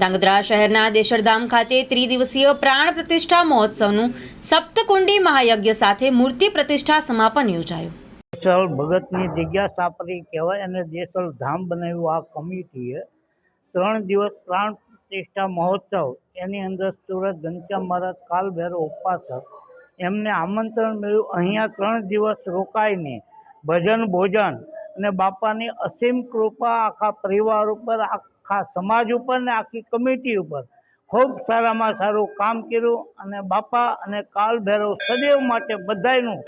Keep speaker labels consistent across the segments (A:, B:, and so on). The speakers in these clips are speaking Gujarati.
A: ધાંગધ્રા શહેરના દેશરધામ ખાતે ત્રિદિવસીય પ્રાણ પ્રતિષ્ઠા મહોત્સવનું સપ્તકુંડી મહાયજ્ઞ સાથે મૂર્તિ પ્રતિષ્ઠા સમાપન યોજાયું.
B: દેસલ ભગતની જગ્યા સ્થાપતી કહેવાય અને દેસલ ધામ બનાવ્યું આ કમિટીએ. ત્રણ દિવસ પ્રાણ પ્રતિષ્ઠા મહોત્સવ, એની અંદર સુરત ઘનશ્યામ મહારાજ કાલભેરો ઉપાસક, એમને આમંત્રણ મળ્યું. અહીંયા ત્રણ દિવસ રોકાઈને ભજન ભોજન અને બાપાની અસીમ કૃપા આખા પરિવાર ઉપર આખા સમાજ ઉપર ને આખી કમિટી ઉપર ખૂબ સારામાં સારું કામ કર્યું અને બાપા અને કાલભૈરવ સદૈવ માટે બધાયનું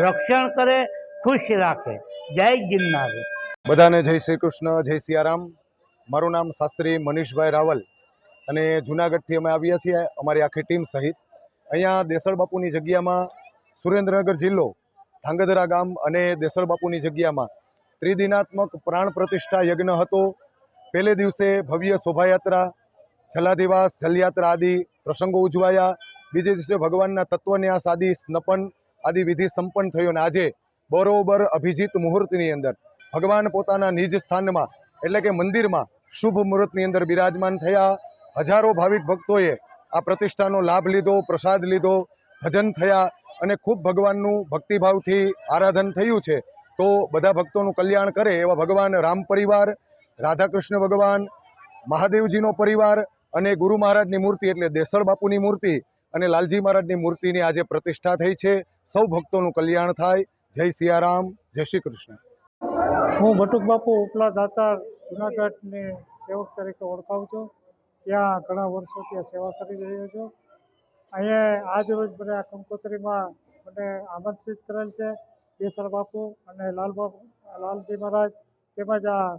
B: રક્ષણ કરે, ખુશ રાખે. જય ગિરનાર.
C: બધાને જય શ્રી કૃષ્ણ, જય સિયારામ. મારું નામ શાસ્ત્રી મનીષભાઈ રાવલ અને જુનાગઢથી અમે આવ્યા છીએ અમારી આખી ટીમ સહિત. અહીંયા દેસળ બાપુની જગ્યામાં સુરેન્દ્રનગર જિલ્લો, ધાંગધરા ગામ અને દેસળ બાપુની જગ્યામાં ત્રિદિનાત્મક પ્રાણ પ્રતિષ્ઠા યજ્ઞ હતો. પહેલે દિવસે ભવ્ય શોભાયાત્રા જલાધિવાસ જલયાત્રા આદિ પ્રસંગો ઉજવાયા. બીજે દિવસે ભગવાનના તત્વન્યાસ આદિ સ્નપન આદિ વિધિ સંપન્ન થયો અને આજે બરોબર અભિજીત મુહૂર્તની અંદર ભગવાન પોતાના નિજ સ્થાનમાં, એટલે કે મંદિરમાં શુભ મુહૂર્તની અંદર બિરાજમાન થયા. હજારો ભાવિક ભક્તોએ આ પ્રતિષ્ઠાનો લાભ લીધો, પ્રસાદ લીધો, ભજન થયા અને ખૂબ ભગવાનનું ભક્તિભાવથી આરાધન થયું છે. તો બધા ભક્તોનું કલ્યાણ કરે એવા ભગવાન રામ પરિવાર રાધાકૃષ્ણ ભગવાન, મહાદેવજીનો પરિવાર અને ગુરુ મહારાજની મૂર્તિ એટલે દેસળ બાપુની મૂર્તિ અને લાલજી મહારાજની મૂર્તિની આજે પ્રતિષ્ઠા થઈ છે. સૌ ભક્તોનું કલ્યાણ થાય. જય સિયારામ, જય શ્રી કૃષ્ણ.
D: હું બટુક બાપુ ઉપલા દાતા જુનાગઢની સેવક તરીકે ઓળખાવું છું. ત્યાં ઘણા વર્ષો ત્યાં સેવા કરી રહ્યો છું. અહીંયા આજ રોજ મને આ કંકોત્રીમાં મને આમંત્રિત કરેલ છે કેસર બાપુ અને લાલ બાપુ, લાલજી મહારાજ તેમજ આ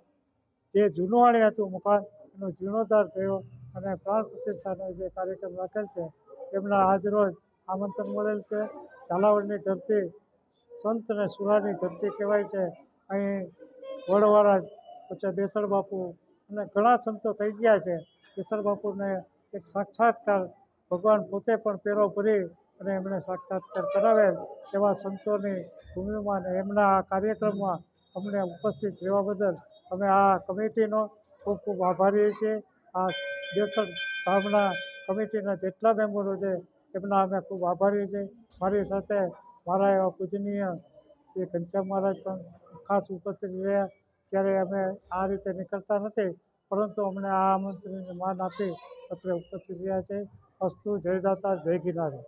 D: જે જૂનવાણી હતું, મકાન એનો જીર્ણોદ્ધાર થયો અને પ્રાણ પ્રતિષ્ઠાનો જે કાર્યક્રમ રાખેલ છે એમના આજ રોજ આમંત્રણ મળેલ છે. ઝાલાવાડની ધરતી સંત અને સુરાની ધરતી કહેવાય છે. અહીં વડવાળા પછી દેસળ બાપુ અને ઘણા સંતો થઈ ગયા છે. દેસળ બાપુને એક સાક્ષાત્કાર ભગવાન પોતે પણ પેરો ભરી અને એમણે સાક્ષાત્કાર કરાવેલ એવા સંતોની ભૂમિમાં અને એમના આ કાર્યક્રમમાં અમને ઉપસ્થિત રહેવા બદલ અમે આ કમિટીનો ખૂબ ખૂબ આભારી છીએ. આ દેસર ધામના કમિટીના જેટલા મેમ્બરો છે, એમના અમે ખૂબ આભારી છીએ. મારી સાથે મારા એવા પૂજનીય એ ઘનશ્યામ મહારાજ પણ ખાસ ઉપસ્થિત રહ્યા. ત્યારે અમે આ રીતે નીકળતા નથી, પરંતુ અમને આ આમંત્રણને માન આપી અત્રે ઉપસ્થિત રહ્યા છે. અસ્તુ જય દાતા, જય ગિરનારી